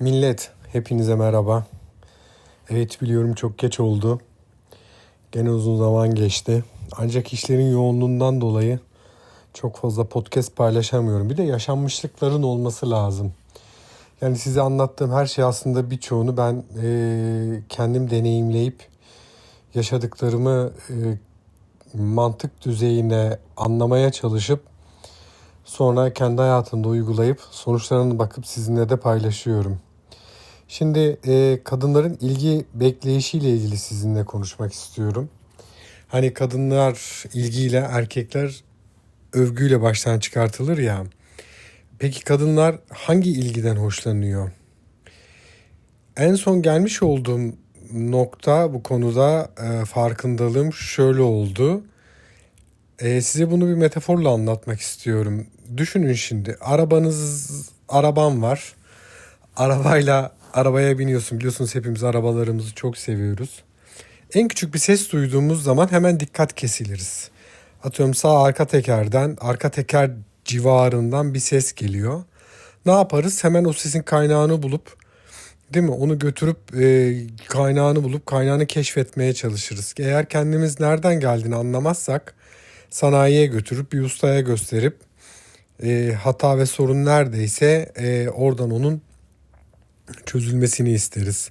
Millet, hepinize merhaba. Evet biliyorum çok geç oldu. Gene uzun zaman geçti. Ancak işlerin yoğunluğundan dolayı çok fazla podcast paylaşamıyorum. Bir de yaşanmışlıkların olması lazım. Yani size anlattığım her şey aslında birçoğunu ben e, kendim deneyimleyip yaşadıklarımı e, mantık düzeyine anlamaya çalışıp sonra kendi hayatımda uygulayıp sonuçlarına bakıp sizinle de paylaşıyorum. Şimdi e, kadınların ilgi bekleyişiyle ilgili sizinle konuşmak istiyorum. Hani kadınlar ilgiyle erkekler övgüyle baştan çıkartılır ya. Peki kadınlar hangi ilgiden hoşlanıyor? En son gelmiş olduğum nokta bu konuda e, farkındalığım şöyle oldu. E, size bunu bir metaforla anlatmak istiyorum. Düşünün şimdi arabanız arabam var. Arabayla arabaya biniyorsun biliyorsunuz hepimiz arabalarımızı çok seviyoruz. En küçük bir ses duyduğumuz zaman hemen dikkat kesiliriz. Atıyorum sağ arka tekerden, arka teker civarından bir ses geliyor. Ne yaparız? Hemen o sesin kaynağını bulup değil mi? Onu götürüp e, kaynağını bulup kaynağını keşfetmeye çalışırız. Eğer kendimiz nereden geldiğini anlamazsak sanayiye götürüp bir ustaya gösterip e, hata ve sorun neredeyse e, oradan onun çözülmesini isteriz.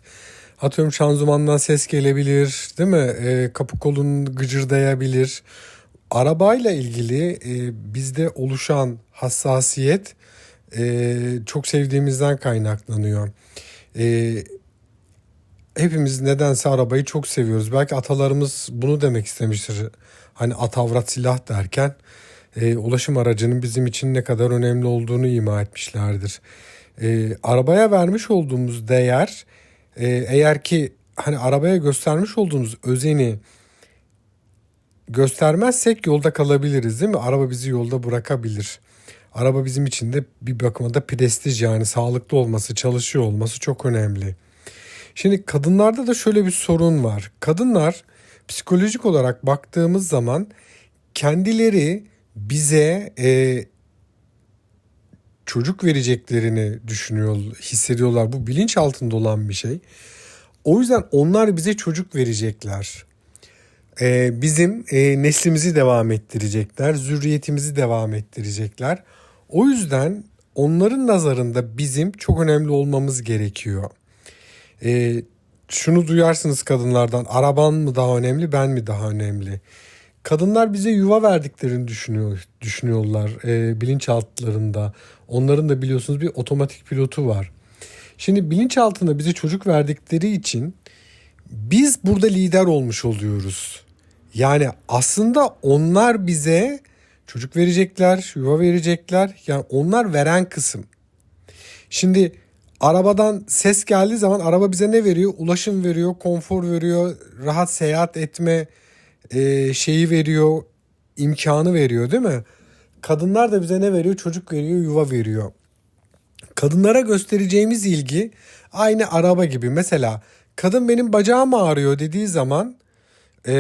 Atıyorum şanzımandan ses gelebilir değil mi? E, kapı kolun gıcırdayabilir. Arabayla ilgili e, bizde oluşan hassasiyet e, çok sevdiğimizden kaynaklanıyor. E, hepimiz nedense arabayı çok seviyoruz. Belki atalarımız bunu demek istemiştir. Hani at avrat silah derken e, ulaşım aracının bizim için ne kadar önemli olduğunu ima etmişlerdir. E, arabaya vermiş olduğumuz değer e, eğer ki hani arabaya göstermiş olduğumuz özeni göstermezsek yolda kalabiliriz değil mi? Araba bizi yolda bırakabilir. Araba bizim için de bir bakıma da prestij yani sağlıklı olması, çalışıyor olması çok önemli. Şimdi kadınlarda da şöyle bir sorun var. Kadınlar psikolojik olarak baktığımız zaman kendileri bize e, çocuk vereceklerini düşünüyor, hissediyorlar. Bu bilinç altında olan bir şey. O yüzden onlar bize çocuk verecekler. Ee, bizim e, neslimizi devam ettirecekler, zürriyetimizi devam ettirecekler. O yüzden onların nazarında bizim çok önemli olmamız gerekiyor. Ee, şunu duyarsınız kadınlardan, araban mı daha önemli, ben mi daha önemli? Kadınlar bize yuva verdiklerini düşünüyor, düşünüyorlar e, bilinçaltlarında. Onların da biliyorsunuz bir otomatik pilotu var. Şimdi bilinçaltında bize çocuk verdikleri için biz burada lider olmuş oluyoruz. Yani aslında onlar bize çocuk verecekler, yuva verecekler. Yani onlar veren kısım. Şimdi arabadan ses geldiği zaman araba bize ne veriyor? Ulaşım veriyor, konfor veriyor, rahat seyahat etme e, şeyi veriyor, imkanı veriyor değil mi? Kadınlar da bize ne veriyor? Çocuk veriyor, yuva veriyor. Kadınlara göstereceğimiz ilgi aynı araba gibi. Mesela kadın benim bacağım ağrıyor dediği zaman e,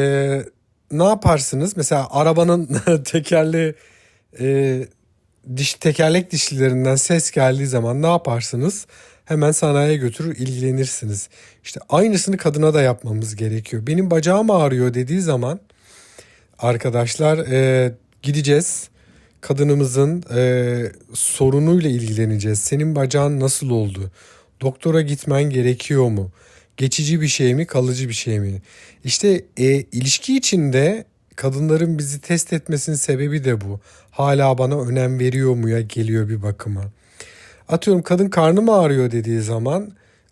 ne yaparsınız? Mesela arabanın tekerli e, diş tekerlek dişlilerinden ses geldiği zaman ne yaparsınız? Hemen sanayiye götürür ilgilenirsiniz. İşte aynısını kadına da yapmamız gerekiyor. Benim bacağım ağrıyor dediği zaman arkadaşlar e, gideceğiz. Kadınımızın e, sorunuyla ilgileneceğiz. Senin bacağın nasıl oldu? Doktora gitmen gerekiyor mu? Geçici bir şey mi, kalıcı bir şey mi? İşte e, ilişki içinde kadınların bizi test etmesinin sebebi de bu. Hala bana önem veriyor mu ya geliyor bir bakıma. Atıyorum kadın karnı mı ağrıyor dediği zaman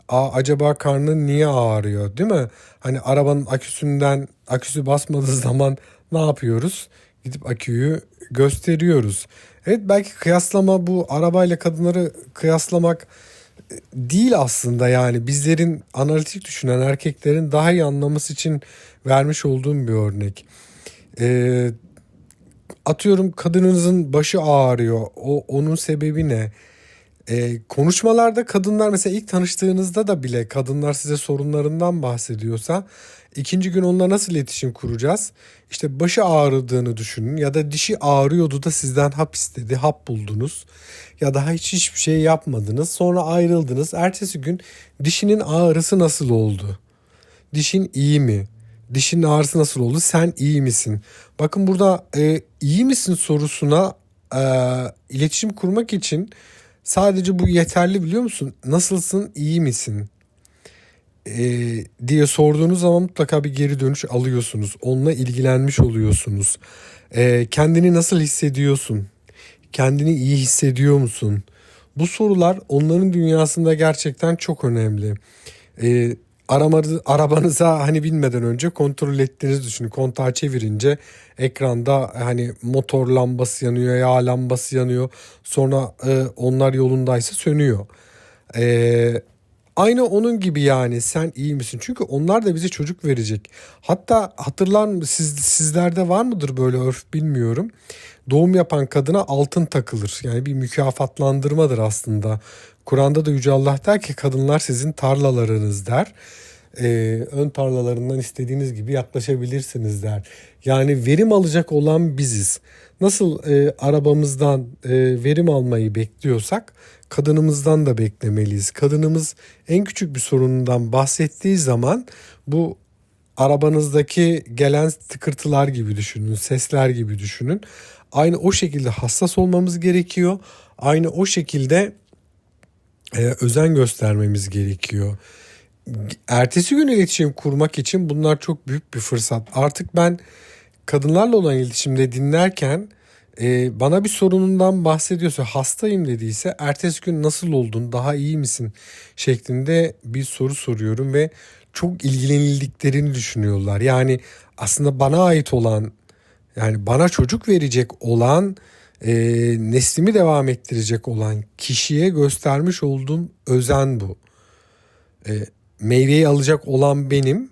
Aa, acaba karnın niye ağrıyor değil mi? Hani arabanın aküsünden aküsü basmadığı zaman ne yapıyoruz? Gidip aküyü gösteriyoruz. Evet belki kıyaslama bu arabayla kadınları kıyaslamak e, değil aslında yani bizlerin analitik düşünen erkeklerin daha iyi anlaması için vermiş olduğum bir örnek. Ee, atıyorum kadınınızın başı ağrıyor. O onun sebebi ne? E, konuşmalarda kadınlar mesela ilk tanıştığınızda da bile kadınlar size sorunlarından bahsediyorsa ikinci gün onunla nasıl iletişim kuracağız? İşte başı ağrıdığını düşünün ya da dişi ağrıyordu da sizden hap istedi, hap buldunuz ya daha hiç hiçbir şey yapmadınız. Sonra ayrıldınız. Ertesi gün dişinin ağrısı nasıl oldu? Dişin iyi mi? Dişinin ağrısı nasıl oldu? Sen iyi misin? Bakın burada e, iyi misin sorusuna e, iletişim kurmak için sadece bu yeterli biliyor musun? Nasılsın? iyi misin? E, diye sorduğunuz zaman mutlaka bir geri dönüş alıyorsunuz. Onunla ilgilenmiş oluyorsunuz. E, kendini nasıl hissediyorsun? Kendini iyi hissediyor musun? Bu sorular onların dünyasında gerçekten çok önemli. E, aramanız, arabanıza hani binmeden önce kontrol ettiğinizi düşünün. Kontağı çevirince ekranda hani motor lambası yanıyor, yağ lambası yanıyor. Sonra e, onlar yolundaysa sönüyor. E, aynı onun gibi yani sen iyi misin? Çünkü onlar da bize çocuk verecek. Hatta hatırlar mı siz, sizlerde var mıdır böyle örf bilmiyorum. Doğum yapan kadına altın takılır. Yani bir mükafatlandırmadır aslında. Kur'an'da da Yüce Allah der ki kadınlar sizin tarlalarınız der. Ee, ön tarlalarından istediğiniz gibi yaklaşabilirsiniz der. Yani verim alacak olan biziz. Nasıl e, arabamızdan e, verim almayı bekliyorsak kadınımızdan da beklemeliyiz. Kadınımız en küçük bir sorunundan bahsettiği zaman bu arabanızdaki gelen tıkırtılar gibi düşünün, sesler gibi düşünün. Aynı o şekilde hassas olmamız gerekiyor. Aynı o şekilde e, özen göstermemiz gerekiyor. Ertesi gün iletişim kurmak için bunlar çok büyük bir fırsat. Artık ben kadınlarla olan iletişimde dinlerken e, bana bir sorunundan bahsediyorsa hastayım dediyse ertesi gün nasıl oldun daha iyi misin şeklinde bir soru soruyorum ve çok ilgilenildiklerini düşünüyorlar. Yani aslında bana ait olan yani bana çocuk verecek olan e, neslimi devam ettirecek olan kişiye göstermiş olduğum özen bu. E, meyveyi alacak olan benim,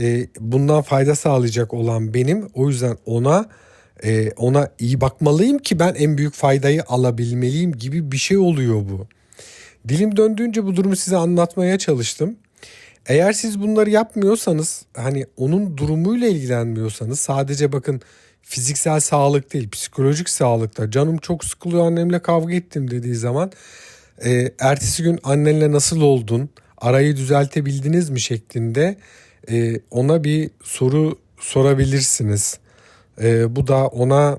e, bundan fayda sağlayacak olan benim. O yüzden ona e, ona iyi bakmalıyım ki ben en büyük faydayı alabilmeliyim gibi bir şey oluyor bu. Dilim döndüğünce bu durumu size anlatmaya çalıştım. Eğer siz bunları yapmıyorsanız hani onun durumuyla ilgilenmiyorsanız sadece bakın fiziksel sağlık değil psikolojik sağlıkta canım çok sıkılıyor annemle kavga ettim dediği zaman e, ertesi gün annenle nasıl oldun arayı düzeltebildiniz mi şeklinde e, ona bir soru sorabilirsiniz. E, bu da ona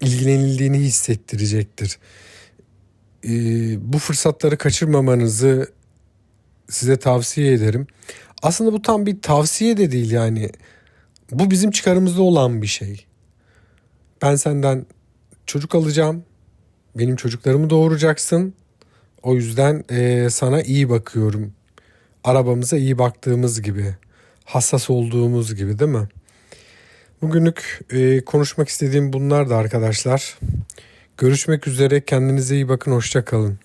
ilgilenildiğini hissettirecektir. E, bu fırsatları kaçırmamanızı size tavsiye ederim. Aslında bu tam bir tavsiye de değil yani. Bu bizim çıkarımızda olan bir şey. Ben senden çocuk alacağım. Benim çocuklarımı doğuracaksın. O yüzden e, sana iyi bakıyorum. Arabamıza iyi baktığımız gibi. Hassas olduğumuz gibi değil mi? Bugünlük e, konuşmak istediğim bunlar da arkadaşlar. Görüşmek üzere. Kendinize iyi bakın. Hoşça kalın.